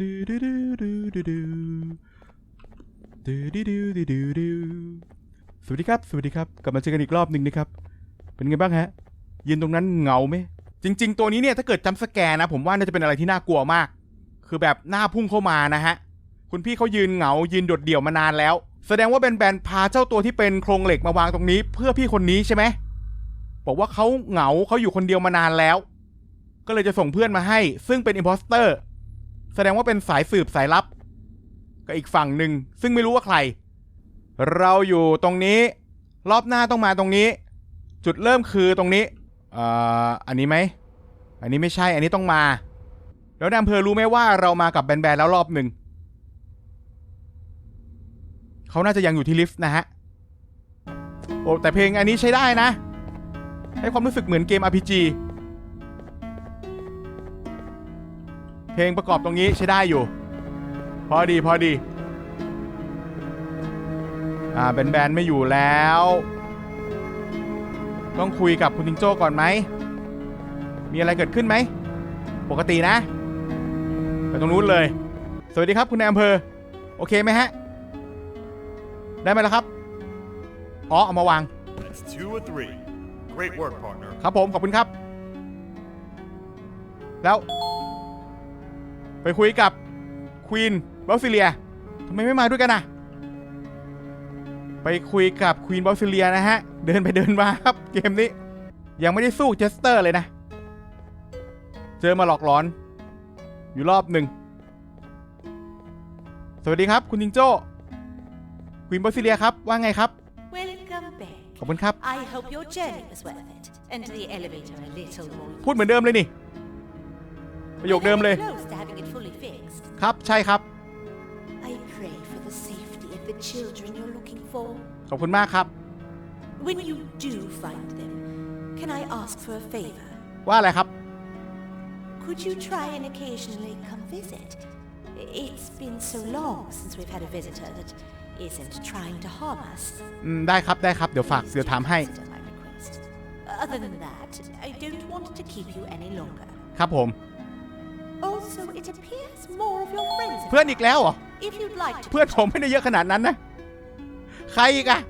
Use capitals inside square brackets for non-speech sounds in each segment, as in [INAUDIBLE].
ดูดูดูดูดูดูดูดูดูดูดูดูสวัสดีครับ สวัสดีครับ กลับมาเจอกันอีกรอบหนึ่งนะครับ เป็นไงบ้างฮะ ยืนตรงนั้นเหงาไหม จริง ๆ ตัวนี้เนี่ยถ้าเกิดจำสแกนนะ ผมว่าน่าจะเป็นอะไรที่น่ากลัวมาก คือแบบหน้าพุ่งเข้ามานะฮะ คุณพี่เขายืนเหงา ยืนโดดเดี่ยวมานานแล้ว แสดงว่าแบนๆพาเจ้าตัวที่เป็นโครงเหล็กมาวางตรงนี้ เพื่อพี่คนนี้ใช่ไหมบอกว่าเขาเหงาเขาอยู่คนเดียวมานานแล้ว ก็เลยจะส่งเพื่อนมาให้ ซึ่งเป็นอิมพอสเตอร์ แสดงว่าเป็นสายสืบสายลับกับอีกฝั่งหนึ่งซึ่งไม่รู้ว่าใคร เราอยู่ตรงนี้ รอบหน้าต้องมาตรงนี้ จุดเริ่มคือตรงนี้เอ่ออันนี้ไหม อันนี้ไม่ใช่ อันนี้ต้องมา แล้วนายอำเภอรู้ไหมว่าเรามากับแบนๆแล้วรอบหนึ่งเขาน่าจะยังอยู่ที่ลิฟต์นะฮะ โอ้แต่เพลงอันนี้ใช้ได้นะ ให้ความรู้สึกเหมือนเกม RPG เพลงประกอบตรงนี้ใช้ได้อยู่ พอดีพอดี อ่าแบนๆไม่อยู่แล้ว ต้องคุยกับคุณทิงโจ้ก่อนไหม มีอะไรเกิดขึ้นไหม ปกตินะ ไปตรงนู้นเลย สวัสดีครับคุณนายอำเภอ โอเคไหมฮะ ได้ไหมล่ะครับ อ๋อ เอามาวาง That's two or three. Great work, partner. ครับผม ขอบคุณครับ แล้ว ไปคุยกับควีนบอลซิเลียทำไมไม่มาด้วยกันนะไปคุยกับควีนบอลซิเลียนะฮะ เดินไปเดินมาครับเกมนี้ ยังไม่ได้สู้เจสเตอร์เลยนะ เจอมาหลอกหลอน อยู่รอบหนึ่ง สวัสดีครับ คุณจิงโจ้ควีนบอลซิเลียครับ ว่าไงครับ Welcome back. ขอบคุณครับ I hope your journey was worth it. And the elevator a little more. พูดเหมือนเดิมเลยนี่ ประโยคเดิมเลย fixed. ครับใช่ครับ I pray for the safety of the children you're looking for. ขอบคุณมากครับ When you do find them, can I ask for a favor? ว่าอะไรครับ Could you try and occasionally come visit? It's been so long since we've had a visitor that isn't trying to harm us. อืมได้ครับได้ครับเดี๋ยวฝากเดี๋ยวถามให้ Consider my request. Other than that, I don't want to keep you any longer. ครับผม Also, it appears more of your friends. have เพื่อนอีกแล้วเหรอ If you'd like to, เพื่อนผมไม่ได้เยอะขนาดนั้นนะ ใครอีกอะ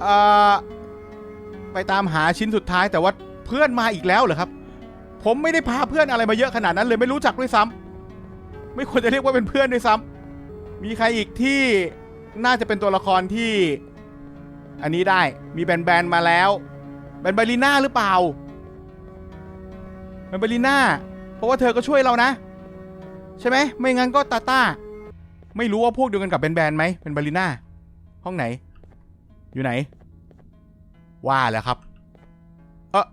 เอ่อไปตามหาชิ้นสุดท้ายแต่ว่าเพื่อนมาอีกแล้วเหรอครับ ผมไม่ได้พาเพื่อนอะไรมาเยอะขนาดนั้นเลยไม่รู้จักด้วยซ้ำไม่ควรจะเรียกว่าเป็นเพื่อนด้วยซ้ำมีใครอีกที่น่าจะเป็นตัวละครที่ อันนี้ได้มีแบนแบนๆมาแล้วแบนบาลีน่าหรือเปล่าแบนบาลีน่า เพราะว่าเธอก็ช่วยเรานะ ใช่ไหมไม่งั้นก็ตาตาไม่รู้ว่าพวกเดียวกันกับแบนแบนไหมเป็นบาลีน่าห้องไหน อยู่ไหน ว่าแล้วครับ เออ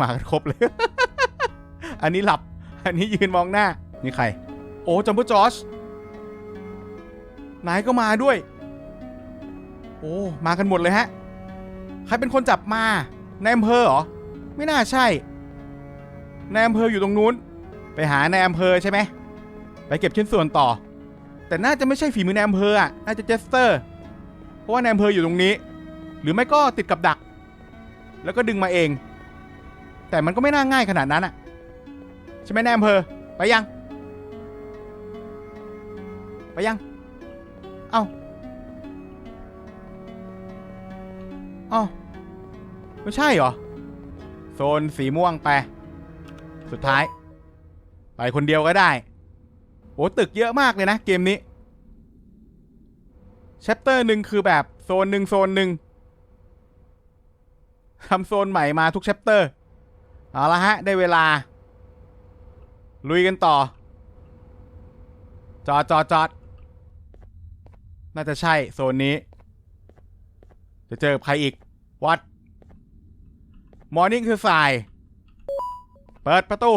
มากันครบเลย อันนี้หลับ อันนี้ยืนมองหน้า นี่ใคร โอ้จัมโบ้จอชนายก็มาด้วย โอ้ มากันหมดเลยฮะ ใครเป็นคนจับมา ในอำเภอเหรอ ไม่น่าใช่ ในอำเภออยู่ตรงนู้น ไปหาในอำเภอใช่ไหมไปเก็บชิ้นส่วนต่อ แต่น่าจะไม่ใช่ฝีมือในอำเภออะน่าจะเจสเตอร์ เพราะว่าในอำเภออยู่ตรงนี้ หรือไม่ก็ติดกับดัก แล้วก็ดึงมาเอง แต่มันก็ไม่น่าง่ายขนาดนั้นอะใช่ไหมในอำเภอไปยัง ไปยัง เอ้าเอ้าไม่ใช่เหรอ โซนสีม่วงไป สุดท้าย ไปคนเดียวก็ได้ โอ้ตึกเยอะมากเลยนะ เกมนี้แชปเตอร์หนึ่งคือแบบโซนหนึ่งโซนหนึ่งทำโซนใหม่มาทุกแชปเตอร์ เอาละฮะ ได้เวลา ลุยกันต่อ จอดจอดจอดน่าจะใช่โซนนี้ จะเจอใครอีกวัดมอร์นิ่งคือสาย เปิดประตู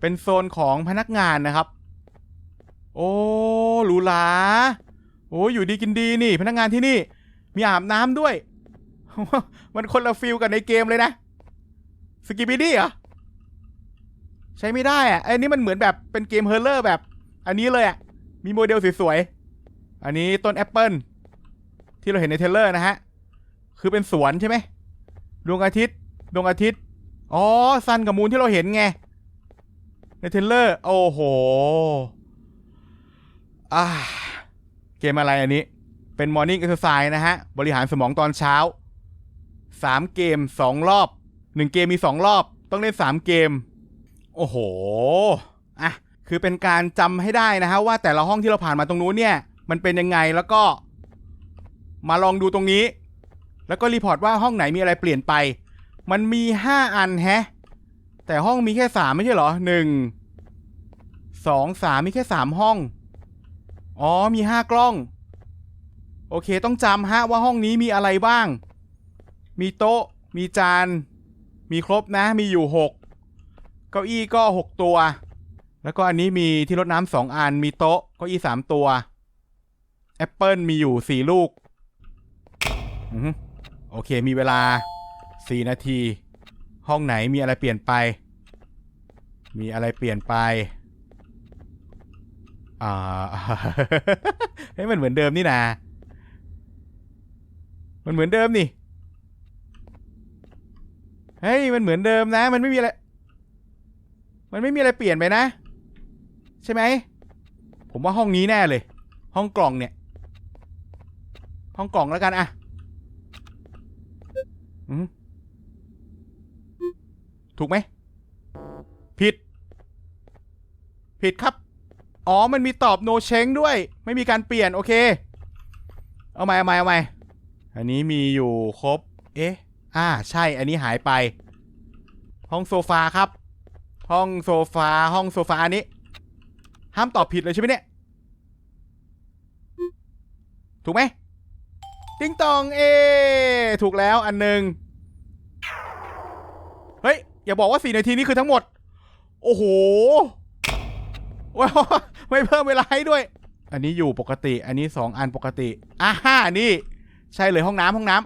เป็นโซนของพนักงานนะครับ โอ้หรูหราโอ้อยู่ดีกินดีนี่ พนักงานที่นี่ มีอาบน้ำด้วย มันคนละฟิลกับในเกมเลยนะ สกิบิดี้เหรอ ใช้ไม่ได้อะไอ้นี่มันเหมือนแบบเป็นเกมเฮอร์เลอร์แบบ อันนี้เลยอะมีโมเดลสวยๆ อันนี้ต้นแอปเปิลที่เราเห็นในเทเลอร์นะฮะ คือเป็นสวนใช่ไหมดวงอาทิตย์ดวงอาทิตย์ อ๋อซันกับมูนที่เราเห็นไงในเทรลเลอร์ โอ้โหอ่าเกมอะไรอันนี้ เป็น Morning Exercise นะฮะ บริหารสมองตอนเช้า 3 เกม 2 รอบ 1 เกมมี 2 รอบ ต้องเล่น 3 เกม โอ้โห อะ คือเป็นการจำให้ได้นะฮะ ว่าแต่ละห้องที่เราผ่านมาตรงนู้นเนี่ย มันเป็นยังไงแล้วก็ มาลองดูตรงนี้ แล้วก็รีพอร์ตว่าห้องไหนมีอะไรเปลี่ยนไป มันมี5อันแฮะ แต่ห้องมีแค่3ไม่ใช่เหรอ1 2 3มีแค่3ห้อง อ๋อมี5กล้อง โอเคต้องจำฮะว่าห้องนี้มีอะไรบ้าง มีโต๊ะ มีจาน มีครบนะ มีอยู่6เก้าอี้ก็6ตัว แล้วก็อันนี้มีที่รดน้ำสองอัน มีโต๊ะเก้าอี้สามตัวแอปเปิลมีอยู่สี่ลูก อือ โอเค มีเวลาสี่นาที ห้องไหนมีอะไรเปลี่ยนไป มีอะไรเปลี่ยนไป อ่าเฮ้ยมันเหมือนเดิมนี่นามันเหมือนเดิมนี่ เฮ้ย มันเหมือนเดิมนะ มันไม่มีอะไร มันไม่มีอะไรเปลี่ยนไปนะ ใช่ไหม ผมว่าห้องนี้แน่เลย ห้องกล่องเนี่ย ห้องกล่องแล้วกันอะ ถูกไหม ผิด ผิดครับ อ๋อ มันมีตอบ no change ด้วย ไม่มีการเปลี่ยน โอเค เอาใหม่เอาใหม่เอาใหม่อันนี้มีอยู่ครบ เอ๊ะ อ่า ใช่ อันนี้หายไป ห้องโซฟาครับ ห้องโซฟา ห้องโซฟาอันนี้ ห้ามตอบผิดเลยใช่ไหมเนี่ย ถูกไหม ติ้งตองเอ ถูกแล้วอันหนึ่งเฮ้ย อย่าบอกว่าสี่นาทีนี้คือทั้งหมด โอ้โหว้าวไม่เพิ่มเวลาให้ด้วย อันนี้อยู่ปกติ อันนี้สองอันปกติอ่าฮ่านี่ ใช่เลยห้องน้ำห้องน้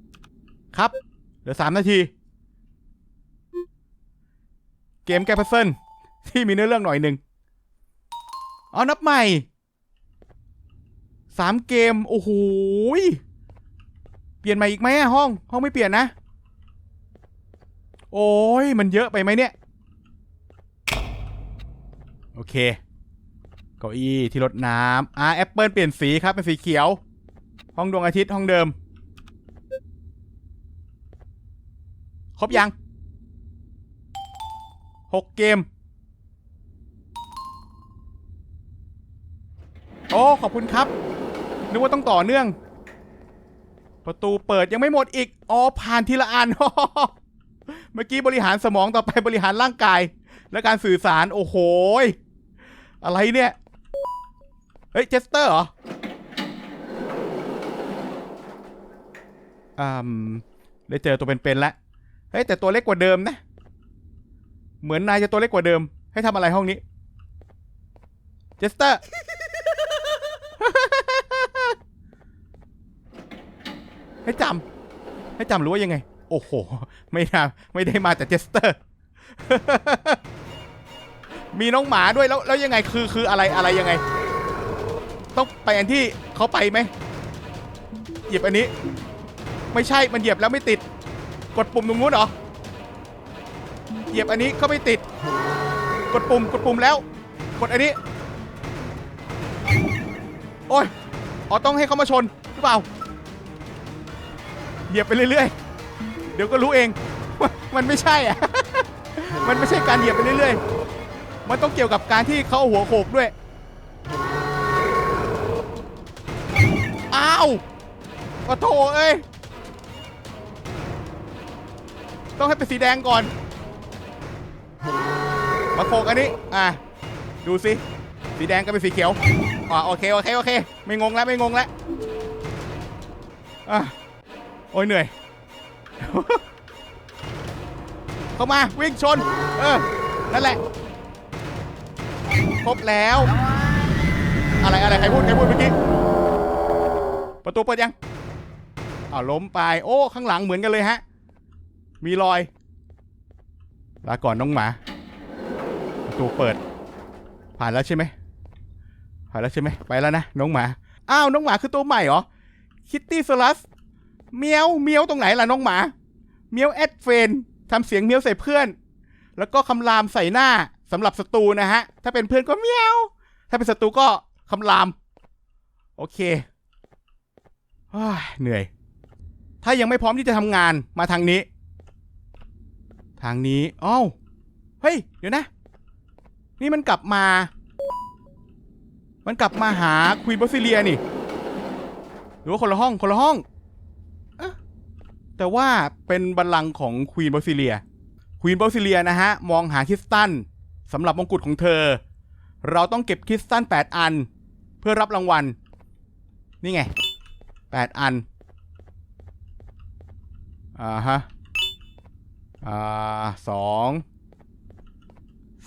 ำครับ เหลือสามนาที เกมแกพัซเซิลที่มีเนื้อเรื่องหน่อยหนึ่งเอานับใหม่ สามเกม โอ้โหเปลี่ยนใหม่อีกไหมห้อง ห้องไม่เปลี่ยนนะ โอ้ยมันเยอะไปไหมเนี่ย โอเค เก้าอี้ที่รดน้ำอ่าแอปเปิลเปลี่ยนสีครับ เป็นสีเขียว ห้องดวงอาทิตย์ห้องเดิม ครบยังหกเกม โอ้ ขอบคุณครับ นึกว่าต้องต่อเนื่อง ประตูเปิดยังไม่หมดอีก อ๋อ ผ่านทีละอัน เมื่อกี้บริหารสมองต่อไปบริหารร่างกาย และการสื่อสาร โอ้โห อะไรเนี่ย เฮ้ย เจสเตอร์เหรออืมได้เจอตัวเป็นๆแล้ว เฮ้ย แต่ตัวเล็กกว่าเดิมนะ เหมือนนายจะตัวเล็กกว่าเดิม ให้ทำอะไรห้องนี้ เจสเตอร์ ให้จำให้จำหรือว่ายังไง โอ้โห ไม่น่าไม่ได้มาแต่เจสเตอร์ มีน้องหมาด้วยแล้วแล้วยังไงคือคืออะไรอะไรยังไง ต้องไปอันที่เขาไปไหมเหยียบอันนี้ ไม่ใช่มันเหยียบแล้วไม่ติด กดปุ่มตรงนู้นเหรอเหยียบอันนี้ก็ไม่ติด กดปุ่มกดปุ่มแล้ว กดอันนี้ โอ้ยอ๋อต้องให้เขามาชนหรือเปล่า เหยียบไปเรื่อยๆ เดี๋ยวก็รู้เองว่ามันไม่ใช่อะมันไม่ใช่การเหยียบไปเรื่อยๆ มันต้องเกี่ยวกับการที่เขาเอาหัวโขกด้วย อ้าวขอโทษเอ้ย ต้องให้เป็นสีแดงก่อน มาโขกอันนี้ อะ ดูสิ สีแดงก็เป็นสีเขียว อ่าโอเค โอเค โอเค ไม่งงแล้ว ไม่งงแล้ว อะ โอ้ยเหนื่อย เข้ามาวิ่งชน เออ นั่นแหละ ครบแล้ว อะไรอะไรใครพูดใครพูดเมื่อกี้ ประตูเปิดยังอ้าวล้มไป โอ้ ข้างหลังเหมือนกันเลยฮะ มีรอย ลาก่อนน้องหมา ประตูเปิด ผ่านแล้วใช่ไหมผ่านแล้วใช่ไหม ไปแล้วนะน้องหมา อ้าวน้องหมาคือตัวใหม่เหรอ คิตตี้สลัส เมียวเมียวตรงไหนล่ะน้องหมา เมียวแอดเฟนทำเสียงเมียวใส่เพื่อน แล้วก็คำรามใส่หน้าสำหรับศัตรูนะฮะ ถ้าเป็นเพื่อนก็เมียว ถ้าเป็นศัตรูก็คำราม โอเคเฮ้ยเหนื่อย ถ้ายังไม่พร้อมที่จะทำงานมาทางนี้ ทางนี้อ้าวเฮ้ย เดี๋ยวนะ นี่มันกลับมา มันกลับมาหาควีนบอสซิเลียนี่ หรือว่าคนละห้อง คนละห้อง แต่ว่าเป็นบัลลังก์ของควีนบอซิเลีย ควีนบอซิเลียนะฮะ มองหาคริสตันสำหรับมงกุฎของเธอ เราต้องเก็บคริสตัน8 อัน เพื่อรับรางวัล นี่ไง 8 อัน อ่าฮะ อ่าสอง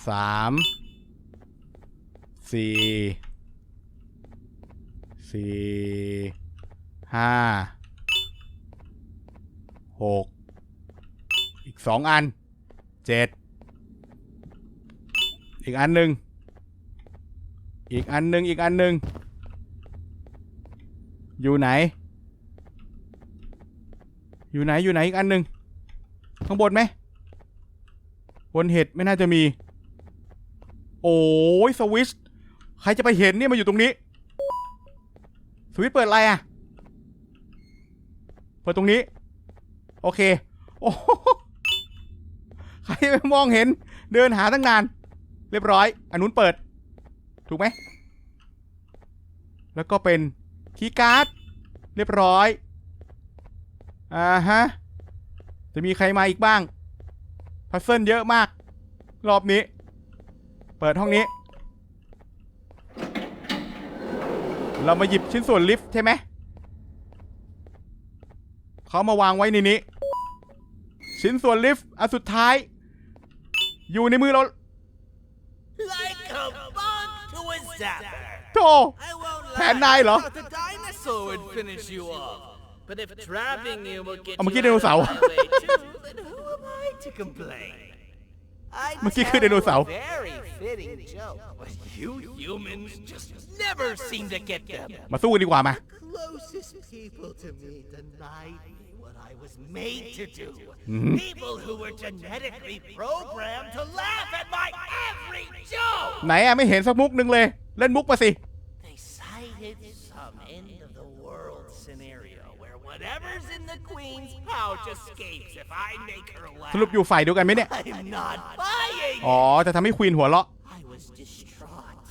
สามสี่สี่ห้า หกอีกสองอันเจ็ดอีกอันหนึ่งอีกอันหนึ่งอีกอันหนึ่งอยู่ไหน อยู่ไหนอยู่ไหนอีกอันหนึ่งข้างบนไหมบนเห็ดไม่น่าจะมี โอ้ยสวิชใครจะไปเห็นเนี่ยมาอยู่ตรงนี้ สวิช์เปิดอะไรอะเปิดตรงนี้ โอเค โอ้ใครไปมองเห็น เดินหาตั้งนาน เรียบร้อย อันนู้นเปิด ถูกไหม แล้วก็เป็นคีย์การ์ด เรียบร้อย อ่าฮะ จะมีใครมาอีกบ้าง พัซเซิลเยอะมาก รอบนี้ เปิดห้องนี้ เรามาหยิบชิ้นส่วนลิฟต์ใช่ไหม เขามาวางไว้ในนี้ ชิ้นส่วนลิฟต์อันสุดท้าย อยู่ในมือเรา Like a bug to a zapper. โธ I won't Pan lie. nai I lo. thought the dinosaur would finish you off. But if trapping you will get Ang you mga out dinosaur. of my way too, then who am I to complain? I Mga tell dinosaur. you a very fitting joke, but you humans just never seem to get them. มาสู้กันดีกว่ามา Closest people to me denied me what I was made to do. Mhm. People who were genetically programmed to laugh at my every joke. ไหนอะไม่เห็นสักมุกหนึ่งเลย เล่นมุกมาสิ They cited some end of the world scenario where whatever's in the queen's pouch escapes if I make her สรุป laugh. อยู่ฝ่ายเดียวกันไหมเนี่ย I'm not buying อ๋อจะทำให้ควีนหัวเราะ I was distraught,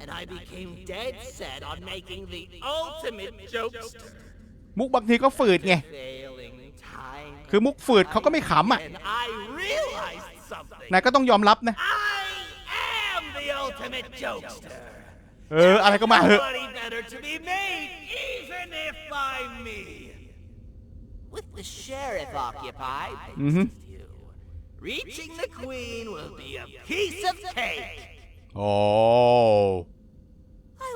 and I became dead set on making the ultimate jokester. มุกบางทีก็ฝืดไง Failing time. คือมุกฝืดเขาก็ไม่ขำอะ And I realized something. นายก็ต้องยอมรับนะ I am the ultimate jokester. เออ อะไรก็มาเหอะ Nobody better to be made, even if by me. With the sheriff occupied, thanks Mhm. to you, reaching the queen will be a piece of cake. โอ้ I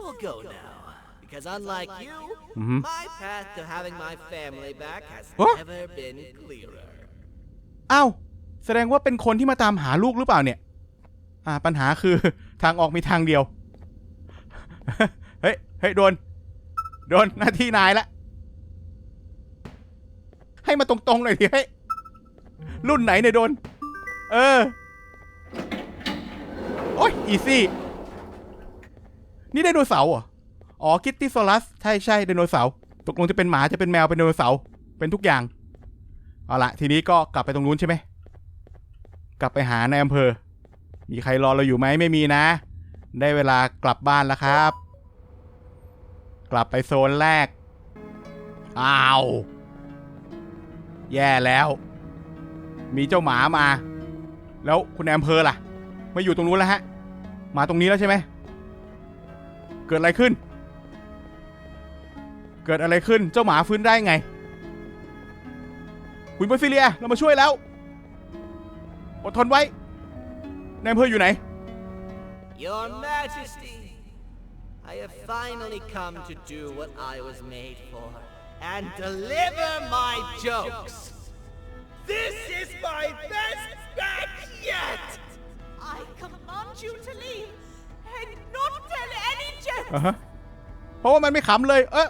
will go now, because unlike you, Mhm. my path to having my family back has Huh? never been clearer. อ้าวแสดงว่าเป็นคนที่มาตามหาลูกหรือเปล่าเนี่ย อ่า ปัญหาคือ ทางออกมีทางเดียว เฮ้ย เฮ้ย โดน โดน หน้าที่นายละ ให้มาตรงๆหน่อยดิเฮ้ย รุ่นไหนเนี่ยโดน เออ โอ้ย อีซี่ นี่ไดโนเสาร์เหรอ อ๋อคิตติโซลัส ใช่ใช่ไดโนเสาร์ตกลงจะเป็นหมาจะเป็นแมวเป็นไดโนเสาร์เป็นทุกอย่าง เอาละทีนี้ก็กลับไปตรงนู้นใช่ไหม กลับไปหาในอำเภอ มีใครรอเราอยู่ไหมไม่มีนะ ได้เวลากลับบ้านแล้วครับ กลับไปโซนแรก อ้าว แย่แล้ว มีเจ้าหมามา แล้วคุณนายอำเภอล่ะ ไม่อยู่ตรงนู้นแล้วฮะ มาตรงนี้แล้วใช่ไหม เกิดอะไรขึ้น เกิดอะไรขึ้นเจ้าหมาฟื้นได้ไงคุณเบอสซิเลียเรามาช่วยแล้วอดทนไว้นายอำเภออยู่ไหน Your Majesty, I have finally come to do what I was made for and deliver my jokes. This is my best batch yet! อ่าฮะเพราะว่ามันไม่ขำเลย เออ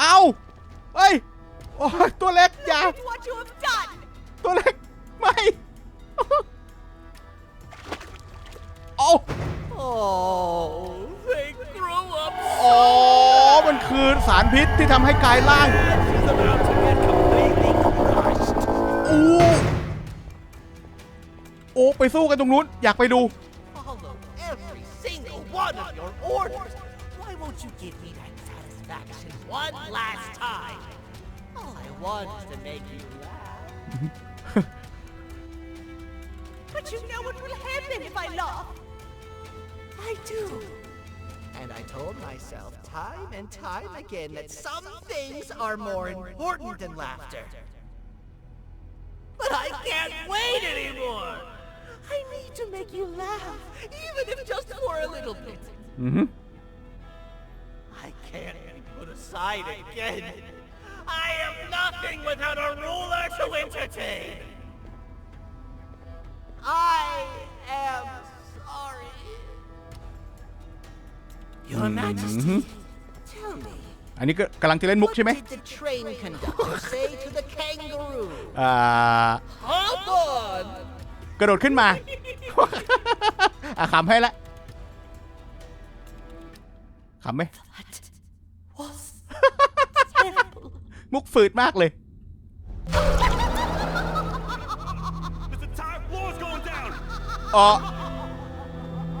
เอาเอ้ยโอ้ยตัวเล็กอย่า Look at what you have done! ตัวเล็กไม่โอ้ Oh, they grew up อ๋อ มันคือสารพิษที่ทำให้กายร่าง She's about to get completely crushed. อู้โอ้ไปสู้กันตรงนู้น อยากไปดู every single one of your orders. Why won't you give me that satisfaction one last time? All I want is to make you laugh. [LAUGHS] But you know what will happen if I laugh. I do. And I told myself time and time again that some things are more important than laughter. But I can't wait anymore! I need to make you laugh, even if just for a little bit. อือหือ I can't be put aside again. I am nothing without a ruler to entertain. I am sorry. Your Majesty, tell me, อันนี้ก็กำลังจะเล่นมุก what ใช่ไหม did the train conductor say to the kangaroo? [LAUGHS] อ่า Hop on! กระโดดขึ้นมาอะขำให้ละขำไหม That was terrible. มุกฝืดมากเลย This entire floor is going down! อ๋อ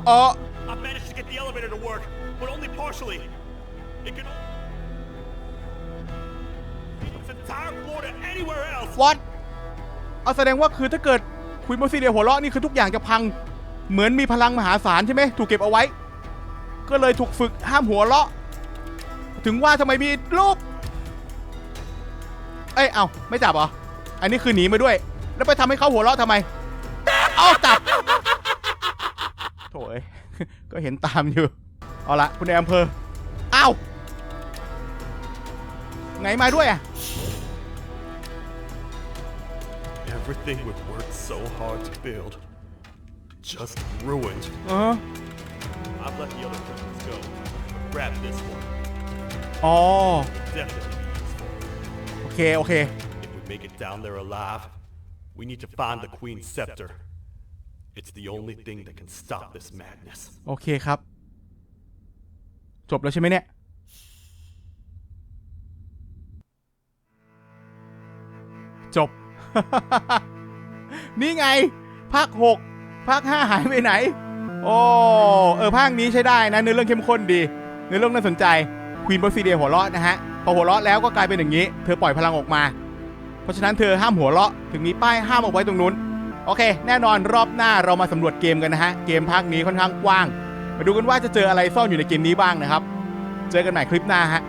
อ๋อ I've managed to get the elevator to work, but only partially. It can. This entire floor to anywhere else! ว a ตเอาแสดงว่าคือถ้าเกิด คุยโมซิเดียหัวเราะนี่คือทุกอย่างจะพัง เหมือนมีพลังมหาศาลใช่ไหมถูกเก็บเอาไว้ ก็เลยถูกฝึกห้ามหัวเราะ ถึงว่าทำไมมีรูปเอ้ยเอาไม่จับเหรอ อันนี้คือหนีมาด้วย แล้วไปทำให้เขาหัวเราะทำไมเอาจับโถ่เอ้ยก็เห็นตามอยู่ เอาละคุณในายอำเภออ้าวไงมาด้วยอะ Everything we've worked so hard to build. Just ruined. เออ I've let the other prisoners go, but grab this one. อ๋อ Definitely be useful. โอเค โอเค If we make it down there alive, we need to find the Queen's scepter. It's the only thing that can stop this madness. โอเคครับ จบแล้วใช่ไหมเนี่ย จบ นี่ไง ภาค6ภาค5หายไปไหน โอ้เออภาคนี้ใช้ได้นะเนื้อเรื่องเข้มข้นดี เนื้อเรื่องน่าสนใจควีนบอสซีเดียหัวเราะนะฮะพอหัวเราะแล้วก็กลายเป็นอย่างนี้ เธอปล่อยพลังออกมา เพราะฉะนั้นเธอห้ามหัวเราะถึงมีป้ายห้ามเอาไว้ตรงนู้น โอเค แน่นอนรอบหน้าเรามาสำรวจเกมกันนะฮะ เกมภาคนี้ค่อนข้างกว้าง มาดูกันว่าจะเจออะไรซ่อนอยู่ในเกมนี้บ้างนะครับ เจอกันใหม่คลิปหน้าฮะ